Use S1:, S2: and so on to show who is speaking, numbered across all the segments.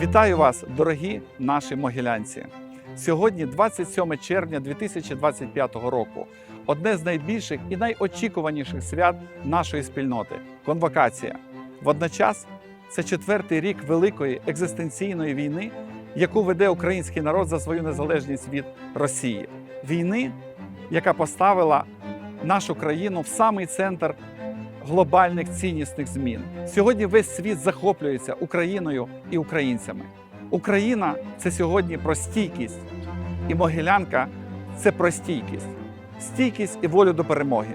S1: Вітаю вас, дорогі наші могилянці! Сьогодні 27 червня 2025 року. Одне з найбільших і найочікуваніших свят нашої спільноти конвокація. Водночас це четвертий рік великої екзистенційної війни, яку веде український народ за свою незалежність від Росії. Війни, яка поставила нашу країну в самий центр глобальних ціннісних змін. Сьогодні весь світ захоплюється Україною і українцями. Україна це сьогодні про стійкість, і Могилянка це про стійкість, стійкість і волю до перемоги.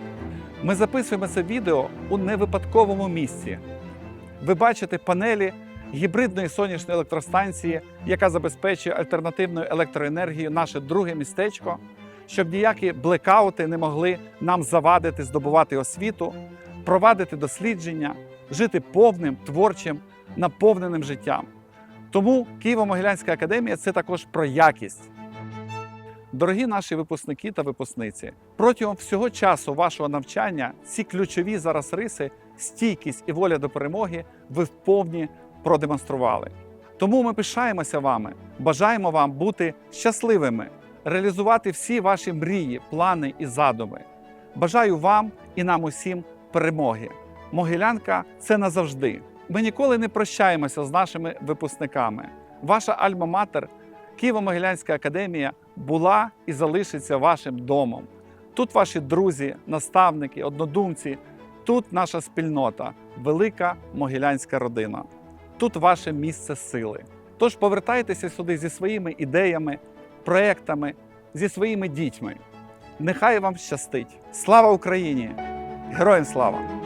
S1: Ми записуємо це відео у невипадковому місці. Ви бачите панелі гібридної сонячної електростанції, яка забезпечує альтернативною електроенергією наше друге містечко, щоб ніякі блекаути не могли нам завадити здобувати освіту, провадити дослідження, жити повним, творчим, наповненим життям. Тому Києво-Могилянська академія це також про якість. Дорогі наші випускники та випускниці, протягом всього часу вашого навчання ці ключові зараз риси, стійкість і воля до перемоги, ви вповні продемонстрували. Тому ми пишаємося вами, бажаємо вам бути щасливими, реалізувати всі ваші мрії, плани і задуми. Бажаю вам і нам усім перемоги. Могилянка це назавжди. Ми ніколи не прощаємося з нашими випускниками. Ваша альма-матер, Києво-Могилянська академія, була і залишиться вашим домом. Тут ваші друзі, наставники, однодумці, тут наша спільнота, велика могилянська родина. Тут ваше місце сили. Тож повертайтеся сюди зі своїми ідеями, проектами, зі своїми дітьми. Нехай вам щастить! Слава Україні! Героям слава!